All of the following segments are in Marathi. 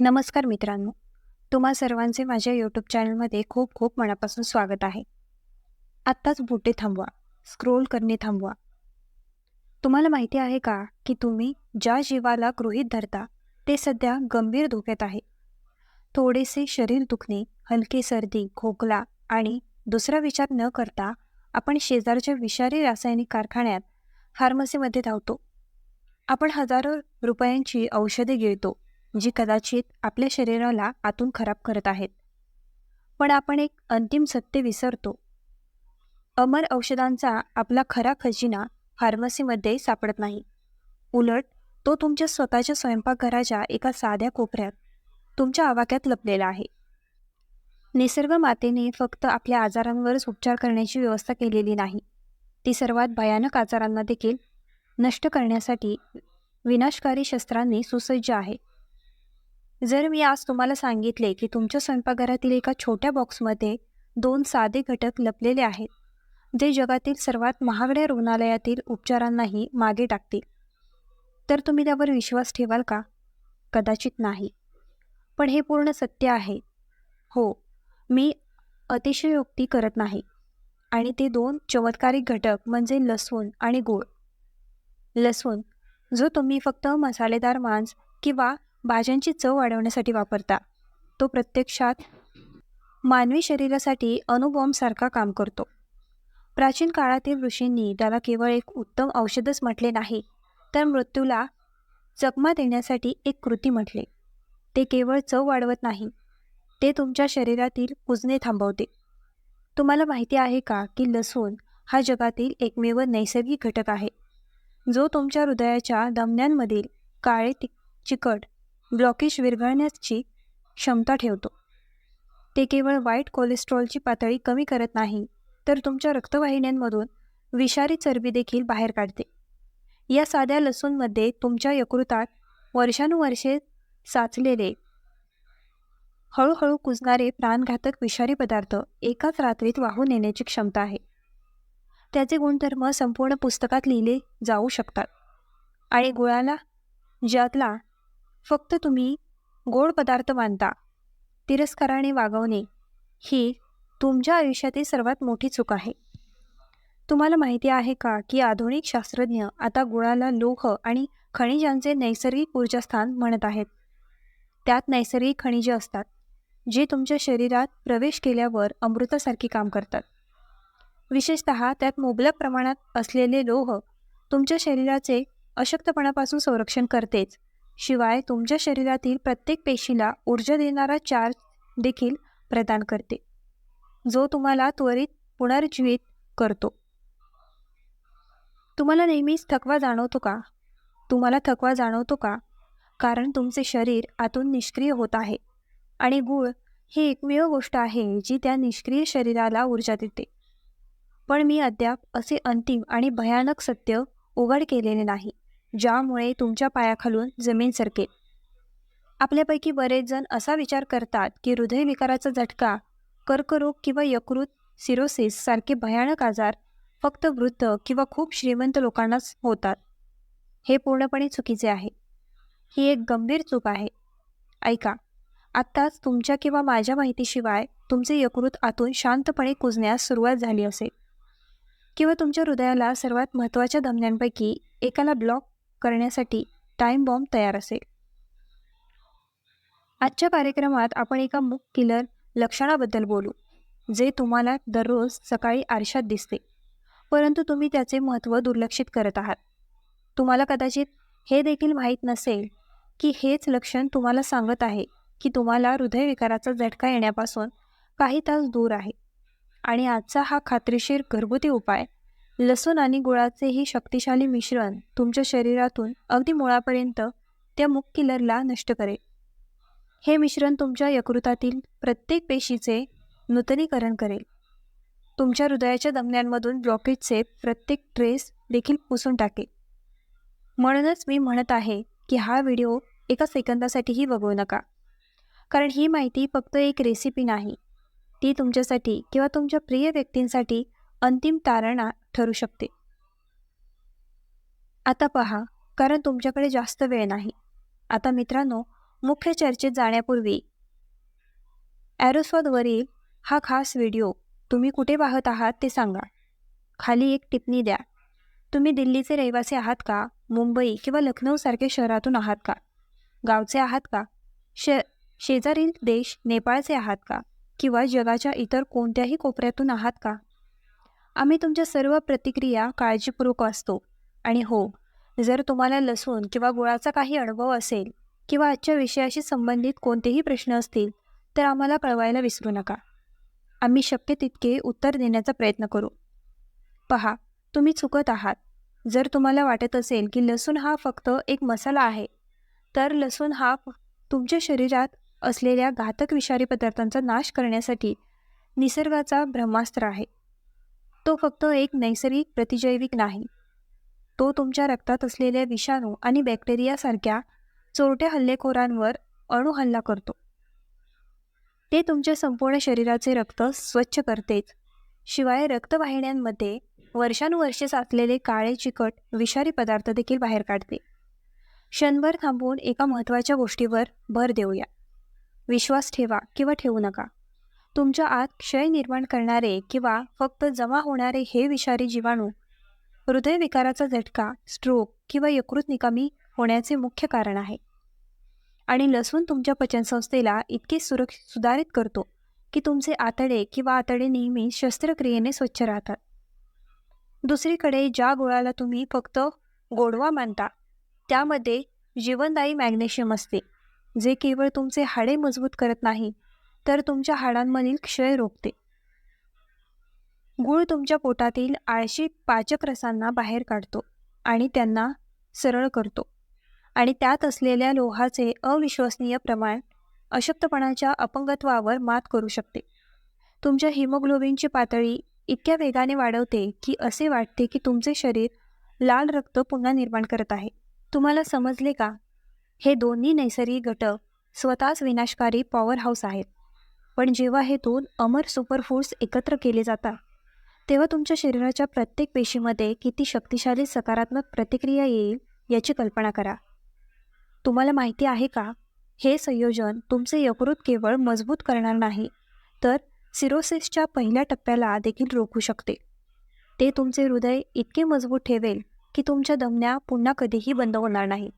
नमस्कार मित्रांनो. तुम्हा सर्वांचे माझ्या यूट्यूब चॅनलमध्ये खूप खूप मनापासून स्वागत आहे. आत्ताच बोटे थांबवा. स्क्रोल करणे थांबवा. तुम्हाला माहिती आहे का की तुम्ही ज्या जीवाला गृहीत धरता ते सध्या गंभीर धोक्यात आहे. थोडेसे शरीर दुखणे हलकी सर्दी खोकला आणि दुसरा विचार न करता आपण शेजारच्या विषारी रासायनिक कारखान्यात फार्मसीमध्ये धावतो. आपण हजारो रुपयांची औषधे गिळतो जी कदाचित आपल्या शरीराला आतून खराब करत आहेत. पण आपण एक अंतिम सत्य विसरतो. अमर औषधांचा आपला खरा खजिना फार्मसीमध्ये सापडत नाही. उलट तो तुमच्या स्वतःच्या स्वयंपाकघराच्या एका साध्या कोपऱ्यात तुमच्या आवाक्यात लपलेला आहे. निसर्ग मातेने फक्त आपल्या आजारांवरच उपचार करण्याची व्यवस्था केलेली नाही. ती सर्वात भयानक आजारांना देखील नष्ट करण्यासाठी विनाशकारी शस्त्रांनी सुसज्ज आहे. जर मी आज तुम्हाला सांगितले की तुमच्या स्वयंपाकघरातील एका छोट्या बॉक्समध्ये दोन साधे घटक लपलेले आहेत जे जगातील सर्वात महागड्या रुग्णालयातील उपचारांनाही मागे टाकतील तर तुम्ही त्यावर विश्वास ठेवाल का? कदाचित नाही. पण हे पूर्ण सत्य आहे. हो मी अतिशयोक्ती करत नाही. आणि ते दोन चमत्कारिक घटक म्हणजे लसूण आणि गूळ. लसूण जो तुम्ही फक्त मसालेदार मांस किंवा भाज्यांची चव वाढवण्यासाठी वापरता. तो प्रत्यक्षात मानवी शरीरासाठी अणुबॉम्बसारखा काम करतो. प्राचीन काळातील ऋषींनी त्याला केवळ एक उत्तम औषधच म्हटले नाही तर मृत्यूला चकमा देण्यासाठी एक कृती म्हटले. ते केवळ चव वाढवत नाही ते तुमच्या शरीरातील कुजणे थांबवते. तुम्हाला माहिती आहे का की लसूण हा जगातील एकमेव नैसर्गिक घटक आहे. जो तुमच्या हृदयाच्या दमण्यांमधील काळे ति चिकट ब्लॉकेज विरघळण्याची क्षमता ठेवतो. ते केवळ वाईट कोलेस्ट्रॉलची पातळी कमी करत नाही तर तुमच्या रक्तवाहिन्यांमधून विषारी चरबी देखील बाहेर काढते. या साध्या लसूणमध्ये तुमच्या यकृतात वर्षानुवर्षे साचलेले हळूहळू कुजणारे प्राणघातक विषारी पदार्थ एकाच रात्रीत वाहून नेण्याची क्षमता आहे. त्याचे गुणधर्म संपूर्ण पुस्तकात लिहिले जाऊ शकतात. आणि गुळाला ज्यातला फक्त तुम्ही गोड पदार्थ मानता. तिरस्काराने वागवणे ही तुमच्या आयुष्यातील सर्वात मोठी चूक आहे. तुम्हाला माहिती आहे का की आधुनिक शास्त्रज्ञ आता गुळाला लोह आणि खनिजांचे नैसर्गिक ऊर्जास्थान म्हणत आहेत. त्यात नैसर्गिक खनिजे असतात जे तुमच्या शरीरात प्रवेश केल्यावर अमृतासारखी काम करतात. विशेषत त्यात मुबलक प्रमाणात असलेले लोह तुमच्या शरीराचे अशक्तपणापासून संरक्षण करतेच. शिवाय तुमच्या शरीरातील प्रत्येक पेशीला ऊर्जा देणारा चार्ज देखील प्रदान करते जो तुम्हाला त्वरित पुनर्जीवित करतो. तुम्हाला नेहमीच थकवा जाणवतो का? तुम्हाला थकवा जाणवतो का? कारण तुमचे शरीर आतून निष्क्रिय होत आहे आणि गूळ ही एकमेव गोष्ट आहे जी त्या निष्क्रिय शरीराला ऊर्जा देते. पण मी अद्याप असे अंतिम आणि भयानक सत्य उघड केलेले नाही. ज्यामुळे तुमच्या पायाखालून जमीन सरकेल. आपल्यापैकी बरेच जण असा विचार करतात की हृदयविकाराचा झटका कर्करोग किंवा यकृत सिरोसिस सारखे भयानक आजार फक्त वृद्ध किंवा खूप श्रीमंत लोकांनाच होतात. हे पूर्णपणे चुकीचे आहे. ही एक गंभीर चूक आहे. ऐका आत्ताच तुमच्या किंवा माझ्या माहितीशिवाय तुमचे यकृत आतून शांतपणे कुजण्यास सुरुवात झाली असेल. किंवा तुमच्या हृदयाला सर्वात महत्त्वाच्या धमन्यांपैकी एकाला ब्लॉक करण्यासाठी टाईम बॉम्ब तयार असेल. आजच्या कार्यक्रमात आपण एका मुक किलर लक्षणाबद्दल बोलू जे तुम्हाला दररोज सकाळी आरशात दिसते. परंतु तुम्ही त्याचे महत्त्व दुर्लक्षित करत आहात. तुम्हाला कदाचित हे देखील माहीत नसेल की हेच लक्षण तुम्हाला सांगत आहे की तुम्हाला हृदयविकाराचा झटका येण्यापासून काही तास दूर आहे. आणि आजचा हा खात्रीशीर घरगुती उपाय लसूण आणि गुळाचे हे शक्तिशाली मिश्रण तुमच्या शरीरातून अगदी मुळापर्यंत त्या मुख किलरला नष्ट करेल. हे मिश्रण तुमच्या यकृतातील प्रत्येक पेशीचे नूतनीकरण करेल. तुमच्या हृदयाच्या दमण्यांमधून ब्लॉकेजचे प्रत्येक ट्रेस देखील पुसून टाकेल. म्हणूनच मी म्हणत आहे की हा व्हिडिओ एका सेकंदासाठीही बघू नका. कारण ही माहिती फक्त एक रेसिपी नाही. ती तुमच्यासाठी किंवा तुमच्या प्रिय व्यक्तींसाठी अंतिम तारणा ठरू शकते. आता पहा कारण तुमच्याकडे जास्त वेळ नाही. आता मित्रांनो मुख्य चर्चेत जाण्यापूर्वी ॲरोस्वादवरील हा खास व्हिडिओ तुम्ही कुठे पाहत आहात ते सांगा. खाली एक टिप्पणी द्या. तुम्ही दिल्लीचे रहिवासी आहात का? मुंबई किंवा लखनौसारख्या शहरातून आहात का? गावचे आहात का? श शेजारील देश नेपाळचे आहात का? किंवा जगाच्या इतर कोणत्याही कोपऱ्यातून आहात का? आम्ही तुमच्या सर्व प्रतिक्रिया काळजीपूर्वक वाचतो. आणि हो जर तुम्हाला लसूण किंवा गुळाचा काही अनुभव असेल किंवा आजच्या विषयाशी संबंधित कोणतेही प्रश्न असतील तर आम्हाला कळवायला विसरू नका. आम्ही शक्य तितके उत्तर देण्याचा प्रयत्न करू. पहा तुम्ही चुकत आहात. जर तुम्हाला वाटत असेल की लसूण हा फक्त एक मसाला आहे तर लसूण हा तुमच्या शरीरात असलेल्या घातक विषारी पदार्थांचा नाश करण्यासाठी निसर्गाचा ब्रह्मास्त्र आहे. तो फक्त एक नैसर्गिक प्रतिजैविक नाही. तो तुमच्या रक्तात असलेल्या विषाणू आणि बॅक्टेरियासारख्या चोरट्या हल्लेखोरांवर अणुहल्ला करतो. ते तुमच्या संपूर्ण शरीराचे रक्त स्वच्छ करतेच शिवाय रक्तवाहिन्यांमध्ये वर्षानुवर्षे साचलेले काळे चिकट विषारी पदार्थ देखील बाहेर काढते. क्षणभर थांबवून एका महत्त्वाच्या गोष्टीवर भर देऊया. विश्वास ठेवा किंवा ठेवू नका. तुमच्या आत क्षय निर्माण करणारे किंवा फक्त जमा होणारे हे विषारी जीवाणू हृदयविकाराचा झटका स्ट्रोक किंवा यकृत निकामी होण्याचे मुख्य कारण आहे. आणि लसूण तुमच्या पचनसंस्थेला इतके सुरक्ष सुधारित करतो की तुमचे आतडे किंवा आतडे नेहमी शस्त्रक्रियेने स्वच्छ राहतात. दुसरीकडे ज्या गोळाला तुम्ही फक्त गोडवा मानता त्यामध्ये जीवनदायी मॅग्नेशियम असते जे केवळ तुमचे हाडे मजबूत करत नाही तर तुमच्या हाडांमधील क्षय रोखते. गुळ तुमच्या पोटातील आळशी पाचक रसांना बाहेर काढतो आणि त्यांना सरळ करतो. आणि त्यात असलेल्या लोहाचे अविश्वसनीय प्रमाण अशक्तपणाच्या अपंगत्वावर मात करू शकते. तुमच्या हिमोग्लोबिनची पातळी इतक्या वेगाने वाढवते की असे वाटते की तुमचे शरीर लाल रक्त पुन्हा निर्माण करत आहे. तुम्हाला समजले का? हे दोन्ही नैसर्गिक घटक स्वतःच विनाशकारी पॉवर हाऊस आहेत. पण जेव्हा हे दोन अमर सुपरफूड्स एकत्र केले जातात तेव्हा तुमच्या शरीराच्या प्रत्येक पेशीमध्ये किती शक्तिशाली सकारात्मक प्रतिक्रिया येईल याची कल्पना करा. तुम्हाला माहिती आहे का? हे संयोजन तुमचे यकृत केवळ मजबूत करणार नाही तर सिरोसिसच्या पहिल्या टप्प्याला देखील रोखू शकते. ते तुमचे हृदय इतके मजबूत ठेवेल की तुमच्या दमण्या पुन्हा कधीही बंद होणार नाही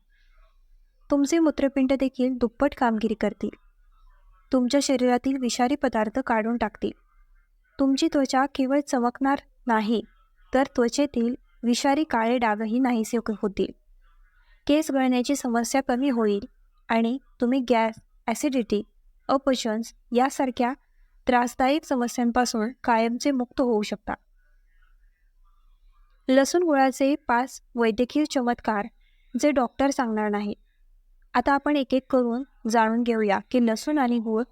तुमचे मूत्रपिंड देखील दुप्पट कामगिरी करतील. तुमच्या शरीरातील विषारी पदार्थ काढून टाकतील. तुमची त्वचा केवळ चमकणार नाही तर त्वचेतील विषारी काळे डागही नाहीसे होतील. केस गळण्याची समस्या कमी होईल आणि तुम्ही गॅस ॲसिडिटी अपचन्स यासारख्या त्रासदायक समस्यांपासून कायमचे मुक्त होऊ शकता. लसूण गुळाचे पाच वैद्यकीय चमत्कार जे डॉक्टर सांगणार नाही. आता आपण एक एक करून जाणून घेऊया की लसूण आणि गूळ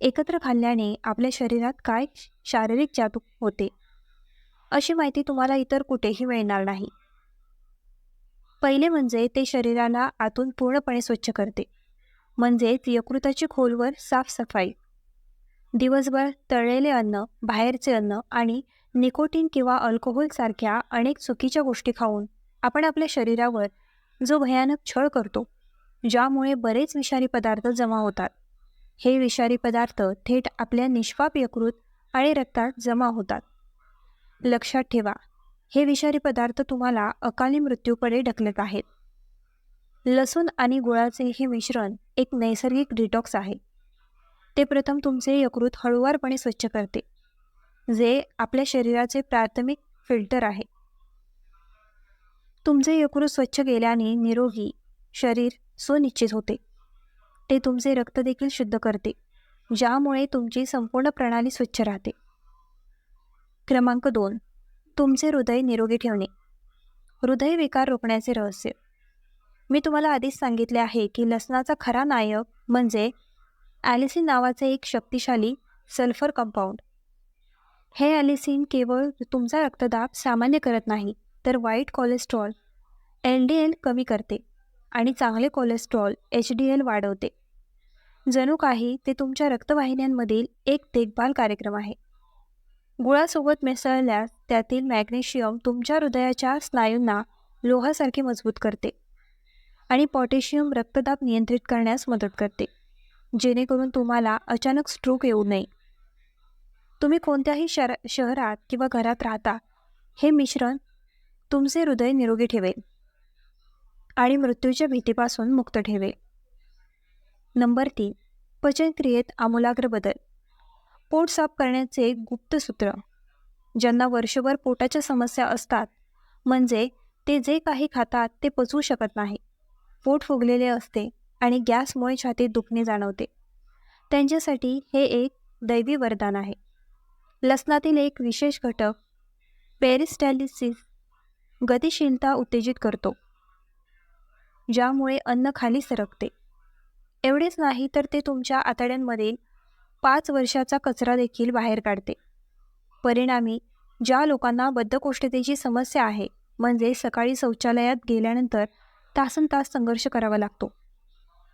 एकत्र खाल्ल्याने आपल्या शरीरात काय शारीरिक जादू होते? अशी माहिती तुम्हाला इतर कुठेही मिळणार नाही. पहिले म्हणजे ते शरीराला आतून पूर्णपणे स्वच्छ करते. म्हणजेच यकृताची खोलवर साफसफाई. दिवसभर तळलेले अन्न बाहेरचे अन्न आणि निकोटीन किंवा अल्कोहोलसारख्या अनेक चुकीच्या गोष्टी खाऊन आपण आपल्या शरीरावर जो भयानक छळ करतो ज्यामुळे बरेच विषारी पदार्थ जमा होतात. हे विषारी पदार्थ थेट आपल्या निष्पाप यकृत आणि रक्तात जमा होतात. लक्षात ठेवा हे विषारी पदार्थ तुम्हाला अकाली मृत्यूकडे ढकलत आहेत. लसूण आणि गुळाचे हे मिश्रण एक नैसर्गिक डिटॉक्स आहे. ते प्रथम तुमचे यकृत हळूवारपणे स्वच्छ करते जे आपल्या शरीराचे प्राथमिक फिल्टर आहे. तुमचे यकृत स्वच्छ केल्याने निरोगी शरीर सुनिश्चित होते. ते तुमचे रक्त देखील शुद्ध करते ज्यामुळे तुमची संपूर्ण प्रणाली स्वच्छ राहते. क्रमांक दोन. तुमचे हृदय निरोगी ठेवणे. हृदय विकार रोखण्याचे रहस्य. मी तुम्हाला आधीच सांगितले आहे की लसणाचा खरा नायक म्हणजे ॲलिसिन नावाचे एक शक्तिशाली सल्फर कंपाऊंड हे ॲलिसिन केवळ तुमचा रक्तदाब सामान्य करत नाही तर वाईट कोलेस्ट्रॉल एल डी एल कमी करते. आणि चांगले कोलेस्ट्रॉल एच डी एल वाढवते. जणू काही ते तुमच्या रक्तवाहिन्यांमधील एक देखभाल कार्यक्रम आहे. गुळासोबत मिसळल्यास त्यातील मॅग्नेशियम तुमच्या हृदयाच्या स्नायूंना लोहासारखे मजबूत करते आणि पोटॅशियम रक्तदाब नियंत्रित करण्यास मदत करते. जेणेकरून तुम्हाला अचानक स्ट्रोक येऊ नये. तुम्ही कोणत्याही शर शहरात किंवा घरात राहता हे मिश्रण तुमचे हृदय निरोगी ठेवेल. आणि मृत्यूच्या भीतीपासून मुक्त ठेवेल नंबर तीन पचनक्रियेत आमूलाग्र बदल. पोट साफ करण्याचे गुप्त सूत्र. ज्यांना वर्षभर पोटाच्या समस्या असतात म्हणजे ते जे काही खातात ते पचवू शकत नाही. पोट फुगलेले असते आणि गॅसमुळे छातीत दुखणे जाणवते. त्यांच्यासाठी हे एक दैवी वरदान आहे. लसणातील एक विशेष घटक पेरिस्टॅलिसिस गतिशीलता उत्तेजित करतो. ज्यामुळे अन्न खाली सरकते. एवढेच नाही तर ते तुमच्या आतड्यांमधील पाच वर्षाचा कचरा देखील बाहेर काढते. परिणामी ज्या लोकांना बद्धकोष्ठतेची समस्या आहे म्हणजे सकाळी शौचालयात गेल्यानंतर तासन तास संघर्ष करावा लागतो.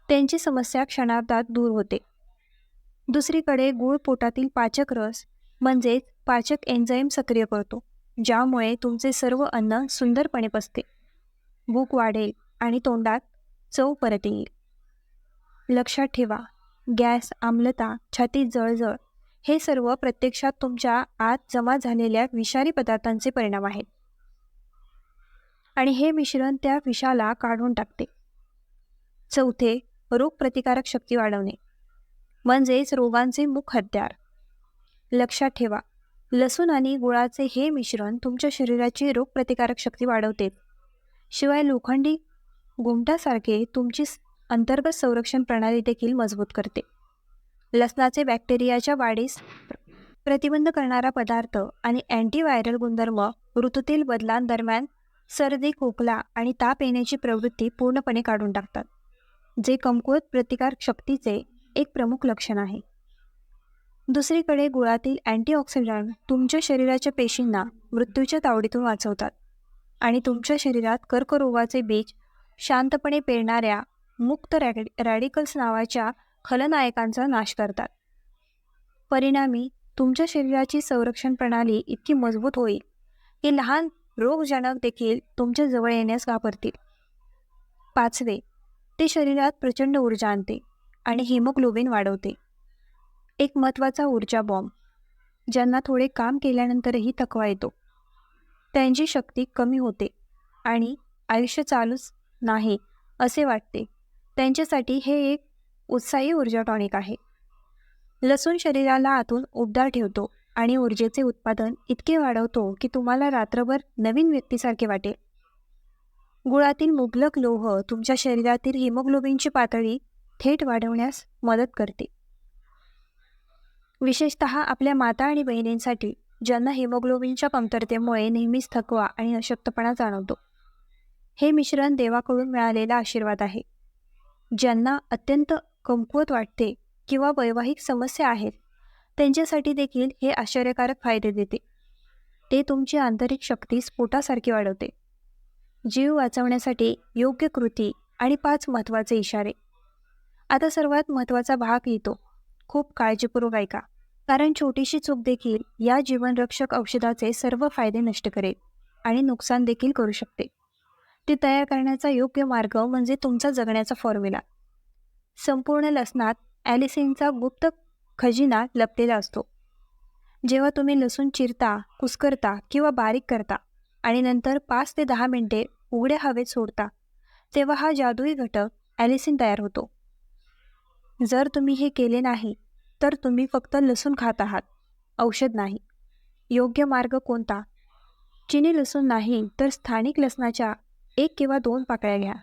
त्यांची समस्या क्षणार्धात दूर होते. दुसरीकडे गूळ पोटातील पाचक रस म्हणजेच पाचक एन्झाईम सक्रिय करतो ज्यामुळे तुमचे सर्व अन्न सुंदरपणे पसते भूक वाढेल आणि तोंडात चव परत येईल. लक्षात ठेवा गॅस आम्लता छातीत जळजळ हे सर्व प्रत्यक्षात तुमच्या आत जमा झालेल्या विषारी पदार्थांचे परिणाम आहेत. आणि हे मिश्रण त्या विषाला काढून टाकते. चौथे रोगप्रतिकारक शक्ती वाढवणे म्हणजेच रोगांचे मुख हत्यार. लक्षात ठेवा लसूण आणि गुळाचे हे मिश्रण तुमच्या शरीराची रोगप्रतिकारक शक्ती वाढवते. शिवाय लोखंडी गुमटासारखे तुमची अंतर्गत संरक्षण प्रणाली देखील मजबूत करते. लसणाचे बॅक्टेरियाच्या वाढीस प्रतिबंध करणारा पदार्थ आणि अँटीव्हायरल गुणधर्म ऋतूतील बदलांदरम्यान सर्दी खोकला आणि ताप येण्याची प्रवृत्ती पूर्णपणे काढून टाकतात जे कमकुवत प्रतिकार शक्तीचे एक प्रमुख लक्षण आहे. दुसरीकडे गुळातील अँटीऑक्सिडंट तुमच्या शरीराच्या पेशींना मृत्यूच्या तावडीतून वाचवतात आणि तुमच्या शरीरात कर्करोगाचे बीज शांतपणे पेरणाऱ्या मुक्त रॅड रॅडिकल्स नावाच्या खलनायकांचा नाश करतात. परिणामी तुमच्या शरीराची संरक्षण प्रणाली इतकी मजबूत होईल की लहान रोगजनक देखील तुमच्या जवळ येण्यास घाबरतील. पाचवे ते शरीरात प्रचंड ऊर्जा आणते आणि हिमोग्लोबिन वाढवते. एक महत्त्वाचा ऊर्जा बॉम्ब ज्यांना थोडे काम केल्यानंतरही थकवा येतो. त्यांची शक्ती कमी होते आणि आयुष्य चालूच नाही असे वाटते. त्यांच्यासाठी हे एक उत्साही ऊर्जा टॉनिक आहे. लसूण शरीराला आतून उबदार ठेवतो आणि ऊर्जेचे उत्पादन इतके वाढवतो की तुम्हाला रात्रभर नवीन व्यक्तीसारखे वाटेल. गुळातील मुबलक लोह तुमच्या शरीरातील हिमोग्लोबिनची पातळी थेट वाढवण्यास मदत करते. विशेषत आपल्या माता आणि बहिणींसाठी ज्यांना हिमोग्लोबिनच्या कमतरतेमुळे नेहमीच थकवा आणि अशक्तपणा जाणवतो. हे मिश्रण देवाकडून मिळालेला आशीर्वाद आहे. ज्यांना अत्यंत कमकुवत वाटते किंवा वैवाहिक समस्या आहेत त्यांच्यासाठी देखील हे आश्चर्यकारक फायदे देते. ते तुमची आंतरिक शक्ती स्फोटासारखी वाढवते. जीव वाचवण्यासाठी योग्य कृती आणि पाच महत्त्वाचे इशारे. आता सर्वात महत्त्वाचा भाग येतो खूप काळजीपूर्वक ऐका. कारण छोटीशी चूक देखील या जीवनरक्षक औषधाचे सर्व फायदे नष्ट करेल आणि नुकसान देखील करू शकते. ते तयार करण्याचा योग्य मार्ग म्हणजे तुमचा जगण्याचा फॉर्म्युला संपूर्ण लसणात ॲलिसिनचा गुप्त खजिना लपलेला असतो. जेव्हा तुम्ही लसूण चिरता कुस्करता किंवा बारीक करता आणि नंतर पाच ते दहा मिनिटे उघड्या हवेत सोडता तेव्हा हा जादुई घटक ॲलिसिन तयार होतो. जर तुम्ही हे केले नाही तर तुम्ही फक्त लसूण खात आहात. औषध नाही. योग्य मार्ग कोणता? चिनी लसूण नाही तर स्थानिक लसणाच्या एक किंवा दोन पाकळ्या घ्या.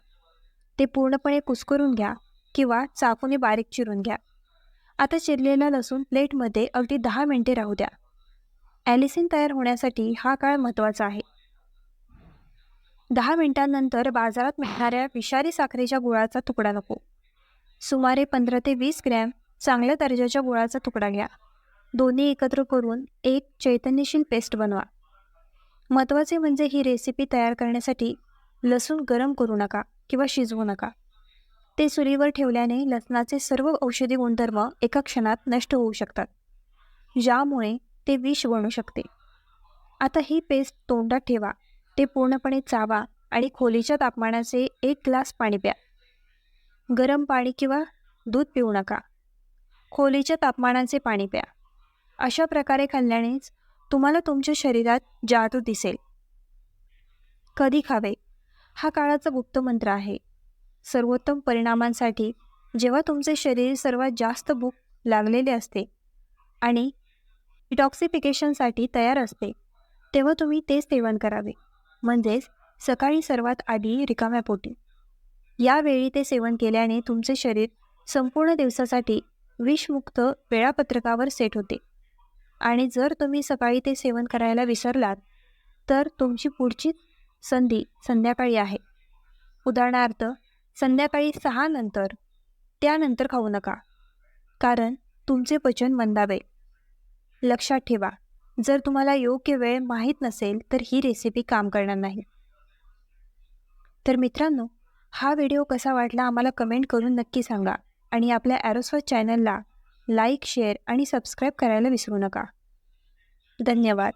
ते पूर्णपणे कुस्करून घ्या किंवा चाकूने बारीक चिरून घ्या. आता चिरलेला लसूण प्लेटमध्ये अगदी दहा मिनिटे राहू द्या. ॲलिसिन तयार होण्यासाठी हा काळ महत्त्वाचा आहे. दहा मिनिटांनंतर बाजारात मिळणाऱ्या विषारी साखरेच्या गुळाचा तुकडा नको. सुमारे पंधरा ते वीस ग्रॅम चांगल्या दर्जाच्या गुळाचा तुकडा घ्या. दोन्ही एकत्र करून एक चैतन्यशील पेस्ट बनवा. महत्त्वाचे म्हणजे ही रेसिपी तयार करण्यासाठी लसूण गरम करू नका किंवा शिजवू नका. ते चुलीवर ठेवल्याने लसणाचे सर्व औषधी गुणधर्म एका क्षणात नष्ट होऊ शकतात ज्यामुळे ते विष बनू शकते. आता ही पेस्ट तोंडात ठेवा ते पूर्णपणे चावा आणि खोलीच्या तापमानाचे एक ग्लास पाणी प्या. गरम पाणी किंवा दूध पिऊ नका खोलीच्या तापमानाचे पाणी प्या. अशा प्रकारे खाल्ल्यानेच तुम्हाला तुमच्या शरीरात जादू दिसेल. कधी खावे? हा काळाचा गुप्त मंत्र आहे. सर्वोत्तम परिणामांसाठी जेव्हा तुमचे शरीर सर्वात जास्त भूक लागलेले असते आणि डिटॉक्सिफिकेशनसाठी तयार असते तेव्हा तुम्ही तेच सेवन करावे. म्हणजेच सकाळी सर्वात आधी रिकाम्या पोटी. यावेळी ते सेवन केल्याने तुमचे शरीर संपूर्ण दिवसासाठी विषमुक्त वेळापत्रकावर सेट होते. आणि जर तुम्ही सकाळी ते सेवन करायला विसरलात तर तुमची पुढची संधी संध्याकाळी आहे. उदाहरणार्थ संध्याकाळी सहा नंतर त्यानंतर खाऊ नका. कारण तुमचे पचन मंदावे. लक्षात ठेवा जर तुम्हाला योग्य वेळ माहीत नसेल तर ही रेसिपी काम करणार नाही. तर मित्रांनो हा व्हिडिओ कसा वाटला आम्हाला कमेंट करून नक्की सांगा आणि आपल्या ॲरोस्वत चॅनलला लाईक शेअर आणि सबस्क्राईब करायला विसरू नका. धन्यवाद.